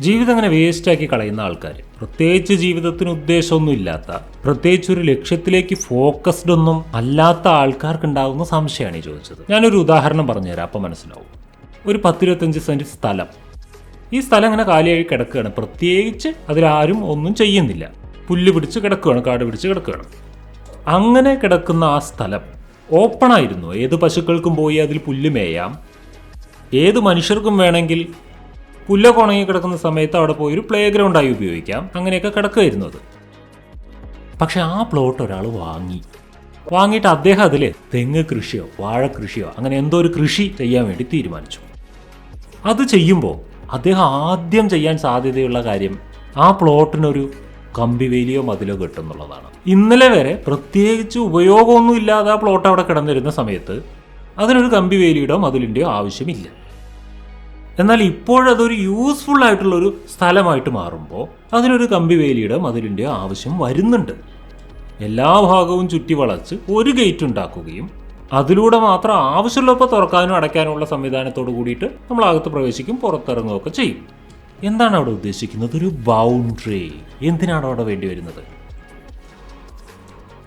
ജീവിതം അങ്ങനെ വേസ്റ്റാക്കി കളയുന്ന ആൾക്കാർ പ്രത്യേകിച്ച് ജീവിതത്തിന് ഉദ്ദേശമൊന്നും ഇല്ലാത്ത പ്രത്യേകിച്ച് ഒരു ലക്ഷ്യത്തിലേക്ക് ഫോക്കസ്ഡ് ഒന്നും അല്ലാത്ത ആൾക്കാർക്ക് ഉണ്ടാകുന്ന സംശയമാണ് ഈ ചോദിച്ചത്. ഞാനൊരു ഉദാഹരണം പറഞ്ഞുതരാം അപ്പം മനസ്സിലാവും. ഒരു പത്തിരുപത്തഞ്ച് സെന്റ് സ്ഥലം. ഈ സ്ഥലം ഇങ്ങനെ കാലിയായി കിടക്കുകയാണ്. പ്രത്യേകിച്ച് അതിലാരും ഒന്നും ചെയ്യുന്നില്ല. പുല്ല് പിടിച്ച് കിടക്കുകയാണ് കാട് പിടിച്ച് കിടക്കുകയാണ്. അങ്ങനെ കിടക്കുന്ന ആ സ്ഥലം ഓപ്പണായിരുന്നു ഏത് പശുക്കൾക്കും പോയി അതിൽ പുല്ല് മേയാം. ഏത് മനുഷ്യർക്കും വേണമെങ്കിൽ പുല്ലൊക്കെ ഉണങ്ങി കിടക്കുന്ന സമയത്ത് അവിടെ പോയി ഒരു പ്ലേ ഗ്രൗണ്ടായി ഉപയോഗിക്കാം. അങ്ങനെയൊക്കെ കിടക്കുമായിരുന്നു അത്. പക്ഷെ ആ പ്ലോട്ട് ഒരാൾ വാങ്ങി. വാങ്ങിയിട്ട് അദ്ദേഹം അതിൽ തെങ്ങ് കൃഷിയോ വാഴ കൃഷിയോ അങ്ങനെ എന്തോ ഒരു കൃഷി ചെയ്യാൻ വേണ്ടി തീരുമാനിച്ചു. അത് ചെയ്യുമ്പോൾ അദ്ദേഹം ആദ്യം ചെയ്യാൻ സാധ്യതയുള്ള കാര്യം ആ പ്ലോട്ടിനൊരു കമ്പിവേലിയോ മതിലോ കെട്ടുന്നുള്ളതാണ്. ഇന്നലെ വരെ പ്രത്യേകിച്ച് ഉപയോഗമൊന്നും ഇല്ലാതെ ആ പ്ലോട്ട് അവിടെ കിടന്നിരുന്ന സമയത്ത് അതിനൊരു കമ്പിവേലിയുടെയോ മതിലിന്റെയോ ആവശ്യമില്ല. എന്നാൽ ഇപ്പോഴതൊരു യൂസ്ഫുൾ ആയിട്ടുള്ള ഒരു സ്ഥലമായിട്ട് മാറുമ്പോൾ അതിനൊരു കമ്പിവേലിയുടെ മതിലിന്റെ ആവശ്യം വരുന്നുണ്ട്. എല്ലാ ഭാഗവും ചുറ്റി വളച്ച് ഒരു ഗേറ്റ് ഉണ്ടാക്കുകയും അതിലൂടെ മാത്രം ആവശ്യമുള്ളപ്പോൾ തുറക്കാനും അടയ്ക്കാനുമുള്ള സംവിധാനത്തോട് കൂടിയിട്ട് നമ്മൾ അകത്ത് പ്രവേശിക്കും പുറത്തിറങ്ങുകയൊക്കെ ചെയ്യും. എന്താണ് അവിടെ ഉദ്ദേശിക്കുന്നത്? ഒരു ബൗണ്ടറി എന്തിനാണ് അവിടെ വേണ്ടി വരുന്നത്?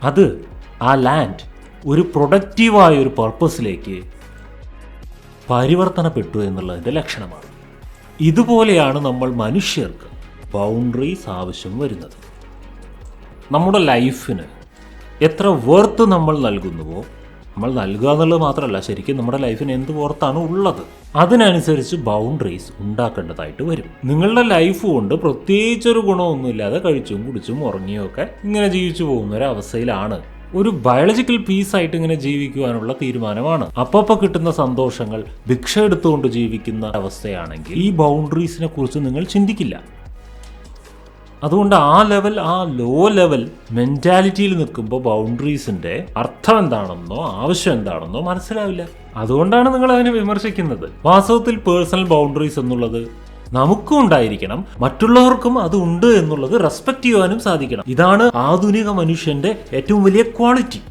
അത് ആ ലാൻഡ് ഒരു പ്രൊഡക്റ്റീവായ ഒരു പർപ്പസിലേക്ക് പരിവർത്തനപ്പെട്ടു എന്നുള്ളതിന്റെ ലക്ഷണമാണ്. ഇതുപോലെയാണ് നമ്മൾ മനുഷ്യർക്ക് ബൗണ്ടറീസ് ആവശ്യം വരുന്നത്. നമ്മുടെ ലൈഫിന് എത്ര വർത്ത് നമ്മൾ നൽകുന്നുവോ നമ്മൾ നൽകുക എന്നുള്ളത് മാത്രമല്ല ശരിക്കും നമ്മുടെ ലൈഫിന് എന്ത് വർത്താണ് ഉള്ളത് അതിനനുസരിച്ച് ബൗണ്ടറീസ് ഉണ്ടാക്കേണ്ടതായിട്ട് വരും. നിങ്ങളുടെ ലൈഫ് കൊണ്ട് പ്രത്യേകിച്ചൊരു ഗുണമൊന്നുമില്ലാതെ കഴിച്ചും കുടിച്ചും ഉറങ്ങിയും ഒക്കെ ഇങ്ങനെ ജീവിച്ചു പോകുന്ന ഒരു അവസ്ഥയിലാണ് ഒരു ബയോളജിക്കൽ പീസായിട്ട് ഇങ്ങനെ ജീവിക്കുവാനുള്ള തീരുമാനമാണ്. അപ്പപ്പോൾ കിട്ടുന്ന സന്തോഷങ്ങൾ ഭിക്ഷ എടുത്തുകൊണ്ട് ജീവിക്കുന്ന അവസ്ഥയാണെങ്കിൽ ഈ ബൗണ്ടറീസിനെ കുറിച്ച് നിങ്ങൾ ചിന്തിക്കില്ല. അതുകൊണ്ട് ആ ലെവൽ ആ ലോ ലെവൽ മെന്റാലിറ്റിയിൽ നിൽക്കുമ്പോൾ ബൗണ്ടറീസിന്റെ അർത്ഥം എന്താണെന്നോ ആവശ്യം എന്താണെന്നോ മനസ്സിലാവില്ല. അതുകൊണ്ടാണ് നിങ്ങൾ അതിനെ വിമർശിക്കുന്നത്. വാസ്തവത്തിൽ പേഴ്സണൽ ബൗണ്ടറീസ് എന്നുള്ളത് നമുക്കും ഉണ്ടായിരിക്കണം മറ്റുള്ളവർക്കും അത് ഉണ്ട് എന്നുള്ളത് റെസ്പെക്ട് ചെയ്യുവാനും സാധിക്കണം. ഇതാണ് ആധുനിക മനുഷ്യന്റെ ഏറ്റവും വലിയ ക്വാളിറ്റി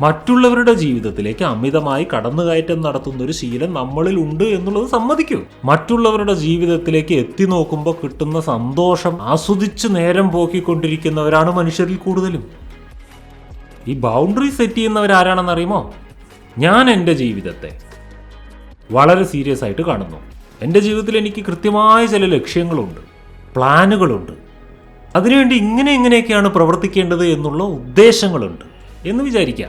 മറ്റുള്ളവരുടെ ജീവിതത്തിലേക്ക് അമിതമായി കടന്നുകയറ്റം നടത്തുന്ന ഒരു ശീലം നമ്മളിൽ ഉണ്ട് എന്നുള്ളത് സമ്മതിക്കൂ. മറ്റുള്ളവരുടെ ജീവിതത്തിലേക്ക് എത്തി നോക്കുമ്പോൾ കിട്ടുന്ന സന്തോഷം ആസ്വദിച്ച് നേരം പോക്കിക്കൊണ്ടിരിക്കുന്നവരാണ് മനുഷ്യരിൽ കൂടുതലും. ഈ ബൗണ്ടറി സെറ്റ് ചെയ്യുന്നവരാരാണെന്നറിയുമോ ഞാൻ എന്റെ ജീവിതത്തെ വളരെ സീരിയസ് ആയിട്ട് കാണുന്നു. എന്റെ ജീവിതത്തിൽ എനിക്ക് കൃത്യമായ ചില ലക്ഷ്യങ്ങളുണ്ട് പ്ലാനുകളുണ്ട്. അതിനുവേണ്ടി ഇങ്ങനെ ഇങ്ങനെയൊക്കെയാണ് പ്രവർത്തിക്കേണ്ടത് എന്നുള്ള ഉദ്ദേശങ്ങളുണ്ട് എന്ന് വിചാരിക്കുക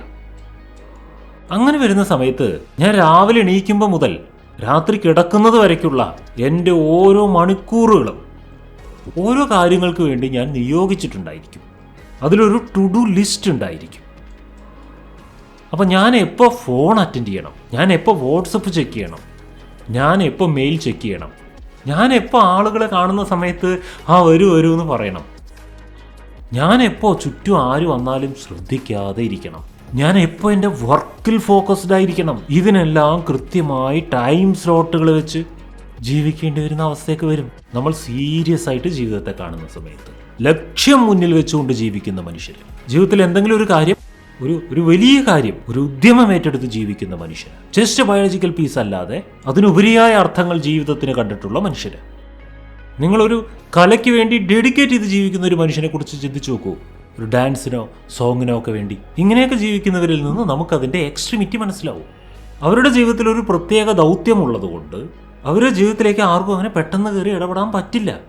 അങ്ങനെ വരുന്ന സമയത്ത് ഞാൻ രാവിലെ എണീക്കുമ്പോൾ മുതൽ രാത്രി കിടക്കുന്നത് വരയ്ക്കുള്ള എന്റെ ഓരോ മണിക്കൂറുകളും ഓരോ കാര്യങ്ങൾക്ക് വേണ്ടി ഞാൻ നിയോഗിച്ചിട്ടുണ്ടായിരിക്കും. അതിലൊരു ടു ഡു ലിസ്റ്റ് ഉണ്ടായിരിക്കും. അപ്പോൾ ഞാൻ എപ്പോൾ ഫോൺ അറ്റൻഡ് ചെയ്യണം? ഞാൻ എപ്പോൾ വാട്സപ്പ് ചെക്ക് ചെയ്യണം? ഞാൻ എപ്പോൾ മെയിൽ ചെക്ക് ചെയ്യണം. ഞാൻ എപ്പോൾ ആളുകളെ കാണുന്ന സമയത്ത് ആ വരൂ വരൂ എന്ന് പറയണം. ഞാൻ എപ്പോൾ ചുറ്റും ആര് വന്നാലും ശ്രദ്ധിക്കാതെ ഇരിക്കണം. ഞാൻ എപ്പോൾ എന്റെ വർക്കിൽ ഫോക്കസ്ഡ് ആയിരിക്കണം. ഇതിനെല്ലാം കൃത്യമായി ടൈം സ്ലോട്ടുകൾ വെച്ച് ജീവിക്കേണ്ടി വരുന്ന അവസ്ഥയൊക്കെ വരും. നമ്മൾ സീരിയസ് ആയിട്ട് ജീവിതത്തെ കാണുന്ന സമയത്ത്. ലക്ഷ്യം മുന്നിൽ വെച്ചുകൊണ്ട് ജീവിക്കുന്ന മനുഷ്യർ ജീവിതത്തിൽ എന്തെങ്കിലും ഒരു കാര്യം ഒരു ഒരു വലിയ കാര്യം ഒരു ഉദ്യമം ഏറ്റെടുത്ത് ജീവിക്കുന്ന മനുഷ്യർ ജസ്റ്റ് ബയോളജിക്കൽ പീസ് അല്ലാതെ അതിനുപരിയായ അർത്ഥങ്ങൾ ജീവിതത്തിന് കണ്ടിട്ടുള്ള മനുഷ്യന്. നിങ്ങളൊരു കലയ്ക്ക് വേണ്ടി ഡെഡിക്കേറ്റ് ചെയ്ത് ജീവിക്കുന്ന ഒരു മനുഷ്യനെ കുറിച്ച് ചിന്തിച്ചു നോക്കൂ. ഒരു ഡാൻസിനോ സോങ്ങിനോ ഒക്കെ വേണ്ടി. ഇങ്ങനെയൊക്കെ ജീവിക്കുന്നവരിൽ നിന്ന് നമുക്കതിന്റെ എക്സ്ട്രീമിറ്റി മനസ്സിലാവും. അവരുടെ ജീവിതത്തിൽ ഒരു പ്രത്യേക ദൗത്യമുള്ളതുകൊണ്ട് അവരുടെ ജീവിതത്തിലേക്ക് ആർക്കും അങ്ങനെ പെട്ടെന്ന് കയറി ഇടപെടാൻ പറ്റില്ല.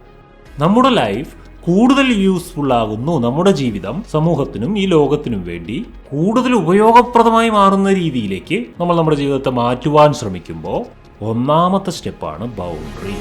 നമ്മുടെ ലൈഫ് കൂടുതൽ യൂസ്ഫുൾ ആകുന്നു നമ്മുടെ ജീവിതം സമൂഹത്തിനും ഈ ലോകത്തിനും വേണ്ടി. കൂടുതൽ ഉപയോഗപ്രദമായി മാറുന്ന രീതിയിലേക്ക് നമ്മൾ നമ്മുടെ ജീവിതത്തെ മാറ്റുവാൻ ശ്രമിക്കുമ്പോൾ ഒന്നാമത്തെ സ്റ്റെപ്പാണ് ബൗണ്ടറി